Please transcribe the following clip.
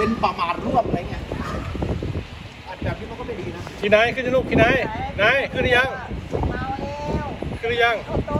เป็นประมาทร่วมอะไรเงี้ยอันแบบนี้มันก็ไม่ดีนะขี่นายขึ้นสิลูกขี่นายนายขึ้นหรือยัง เมาแล้วขึ้นหรือยังต